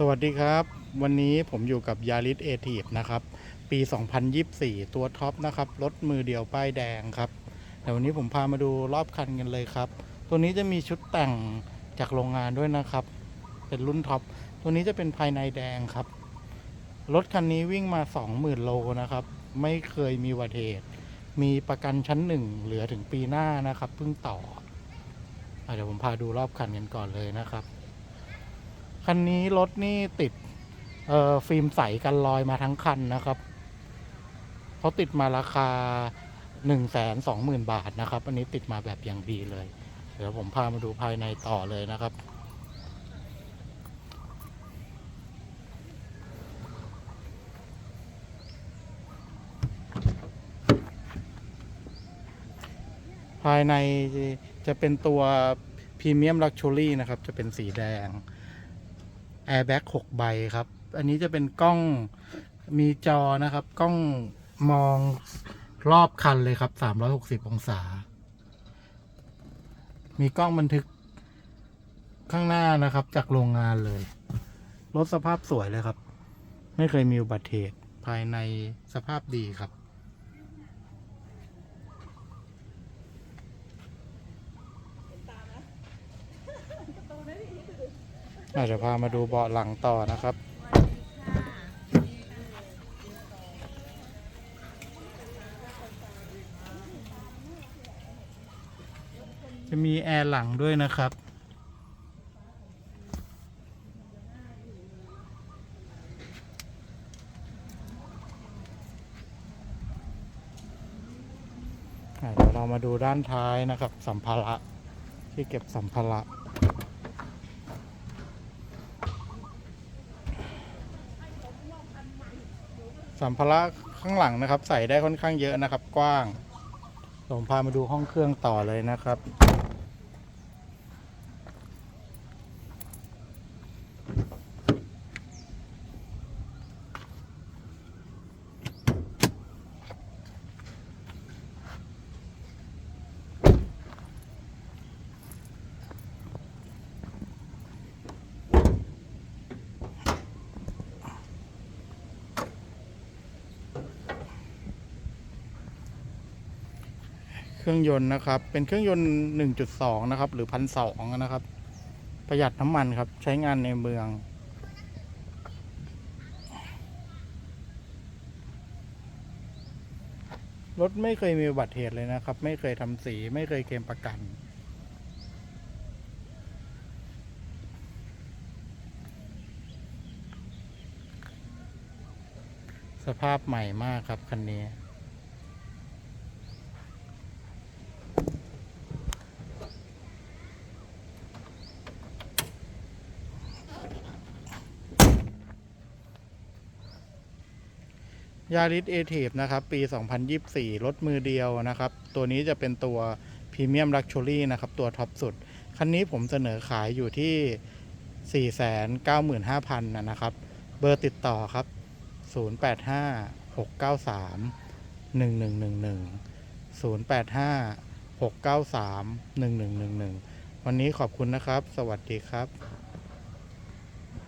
สวัสดีครับ วันนี้ผมอยู่กับยาริสเอทีฟนะครับ ปี 2024 ตัวท็อปนะครับ รถมือเดียวป้ายแดงครับแต่วันนี้ผมพามาดูรอบคันกันเลยครับ ตัวนี้จะมีชุดแต่งจากโรงงานด้วยนะครับ เป็นรุ่นท็อป ตัวนี้จะเป็นภายในแดงครับ รถคันนี้วิ่งมา 20,000 โลนะครับ ไม่เคยมีอุบัติเหตุ มีประกันชั้นหนึ่งเหลือถึงปีหน้านะครับ เพิ่งต่ออเดี๋ยวผมพาดูรอบคันกันก่อนเลยนะครับ คันนี้รถนี่ติดเอ่อฟิล์มใสกันรอยมาทั้งคันนะครับเขาติดมาราคา1นึ่งแสนสองหมื่นบาทนะครับ อันนี้ติดมาแบบอย่างดีเลย เดี๋ยวผมพามาดูภายในต่อเลยนะครับภายในจะเป็นตัวพรีเมียมลักชัวรี่นะครับ จะเป็นสีแดง แอร์แบ็ก6ใบครับ อันนี้จะเป็นกล้องมีจอนะครับ กล้องมองรอบคันเลยครับ 360 องศา มีกล้องบันทึกข้างหน้านะครับ จากโรงงานเลย รถสภาพสวยเลยครับ ไม่เคยมีอุบัติเหตุภายในสภาพดีครับ อาจจะพามาดูเบาะหลังต่อนะครับ จะมีแอร์หลังด้วยนะครับเดี๋ยวเรามาดูด้านท้ายนะครับ สัมภาระที่เก็บสัมภาระ สัมภาระข้างหลังนะครับ ใส่ได้ค่อนข้างเยอะนะครับ กว้างผมพามาดูห้องเครื่องต่อเลยนะครับ รื่องยนต์นะครับ เป็นเครื่องยนต์ 1.2 นะครับ หรือพันสองนะครับ ประหยัดน้ำมันครับ ใช้งานในเมือง รถไม่เคยมีอุบัติเหตุเลยนะครับ ไม่เคยทำสี ไม่เคยเคลมประกัน สภาพใหม่มากครับ คันนี้ ยาริสเอทีฟนะครับ ปี 2024 รถมือเดียวนะครับ ตัวนี้จะเป็นตัวพรีเมียมลักชัวรี่นะครับ ตัวท็อปสุด คันนี้ผมเสนอขายอยู่ที่ 495,000นะนะครับ เบอร์ติดต่อครับ 085 693 1111 085 693 1111 วันนี้ขอบคุณนะครับ สวัสดีครับ